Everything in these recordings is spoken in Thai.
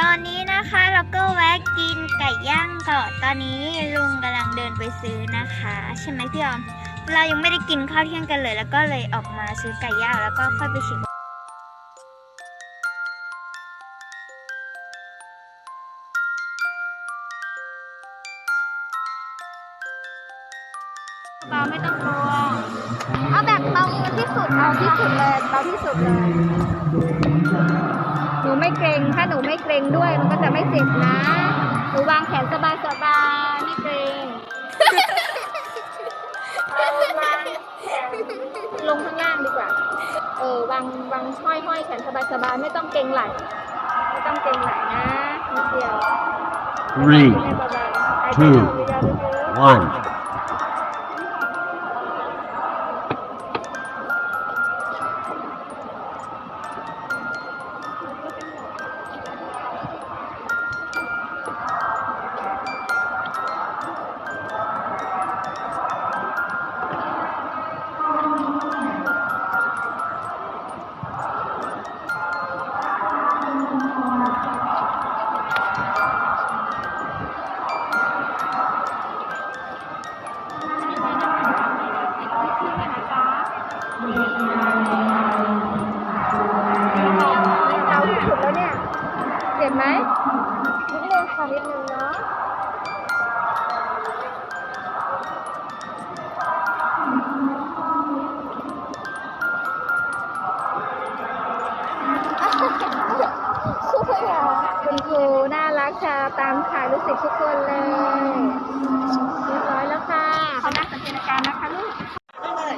ตอนนี้นะคะเราก็แวะกินไก่ย่างก่อน ตอนนี้ลุงกำลังเดินไปซื้อนะคะ ใช่ไหมพี่ออม เรายังไม่ได้กินข้าวเที่ยงกันเลย แล้วก็เลยออกมาซื้อไก่ย่างแล้วก็ค่อยไปชิมเบาไม่ต้องกลัว เอาแบบเบาที่สุด เอาที่สุดเลยเบาที่สุดเลย หนูไม่เกรงถ้าหนูไม่เกรงด้วย มันก็จะไม่เจ็บนะ หนูวางแขนสบายสบายๆไม่เกรงลงข้างล่างดีกว่า เออวางวางห้อยห้อยแขนสบายสบายๆไม่ต้องเกรงไหล่ไม่ต้องเกรงไหล่นะนิดเดียว Three, ให้เบาๆหายใจ two, เข้าเยอะๆ one. คุณครูน่ารักค่ะตามขายลูกศิษย์ทุกคนเลยเรียบร้อยแล้วค่ะขอนักสังเกตการนะคะลูกนั่งเลย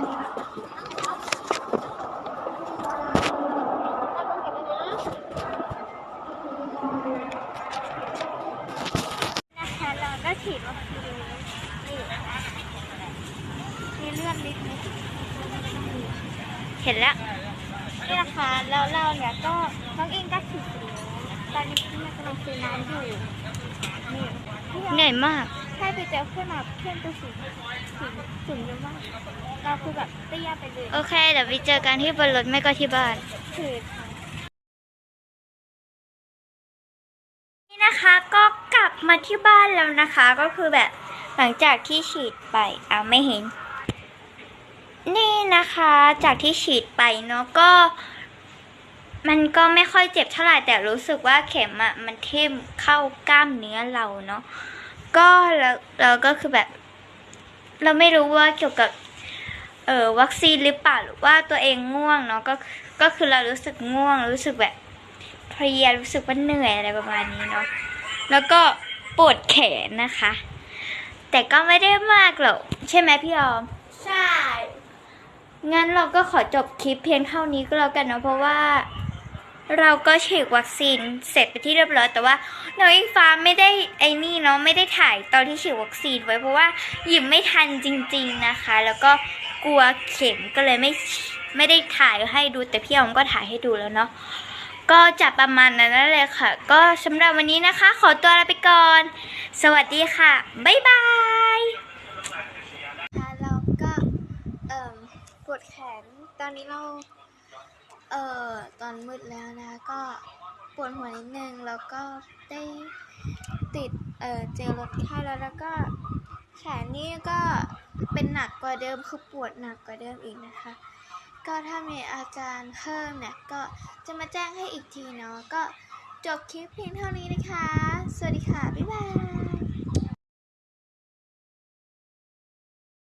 นะคะเราก็ฉีดวัคซีนนี่มีเลือดนิดนิดเห็นแล้ว นี่นะคะแล้วเราเนี่ยก็น้องอิงก็ฉีดแล้วตอนนี้พี่กำลังซื้อน้ำอยู่นี่เหนื่อยมากใช่ไปเจอเพื่อนมาเพื่อนตัวสูงสูงสูงเยอะมากเราคือแบบเตี้ยไปเลยโอเคเดี๋ยวไปเจอกันที่บนรถไม่ก็ที่บ้านคือนี่นะคะก็กลับมาที่บ้านแล้วนะคะ ก็คือแบบหลังจากที่ฉีดไปอ้าวไม่เห็น นี่นะคะจากที่ฉีดไปเนาะก็ มันก็ไม่ค่อยเจ็บเท่าไหร่แต่รู้สึกว่าเข็มอะมันทิ่มเข้ากล้ามเนื้อเราเนาะก็แล้วเราก็คือแบบ เราไม่รู้ว่าเกี่ยวกับ เออวัคซีนหรือเปล่าหรือว่าตัวเองง่วงเนาะก็ก็คือเรารู้สึกง่วง รู้สึกแบบเพลียรู้สึกว่าเหนื่อยอะไรประมาณนี้เนาะแล้วก็ปวดแขนนะคะ แต่ก็ไม่ได้มากหรอกใช่ไหมพี่ออม งั้นเราก็ขอจบคลิปเพียงเท่านี้ก็แล้วกันเนาะเพราะว่าเราก็ฉีดวัคซีนเสร็จไปที่เรียบร้อยแต่ว่าน้องอิงฟ้าไม่ได้ไอ้นี่เนาะไม่ได้ถ่ายตอนที่ฉีดวัคซีนไว้เพราะว่าหยิบไม่ทันจริง ๆนะคะ แล้วก็กลัวเข็มก็เลยไม่ไม่ได้ถ่ายให้ดูแต่พี่ออมก็ถ่ายให้ดูแล้วเนาะก็จะประมาณนั้นนั่นเลยค่ะ ก็สำหรับวันนี้นะคะ ขอตัวลาไปก่อน สวัสดีค่ะ บ๊ายบายเราก็เอ่อปวดแข น ตอนนี้เรา เอ่อ ตอนมืดแล้วนะ ก็ปวดหัวนิดนึง แล้วก็ได้ติด เอ่อ เจลลดไข้แล้ว แล้วก็แขนนี่ก็เป็นหนักกว่าเดิม คือปวดหนักกว่าเดิมอีกนะคะ ก็ถ้ามีอาการเพิ่มเนี่ย ก็จะมาแจ้งให้อีกทีเนาะ ก็จบคลิปเพียงเท่านี้นะคะ สวัสดีค่ะ บ๊ายบาย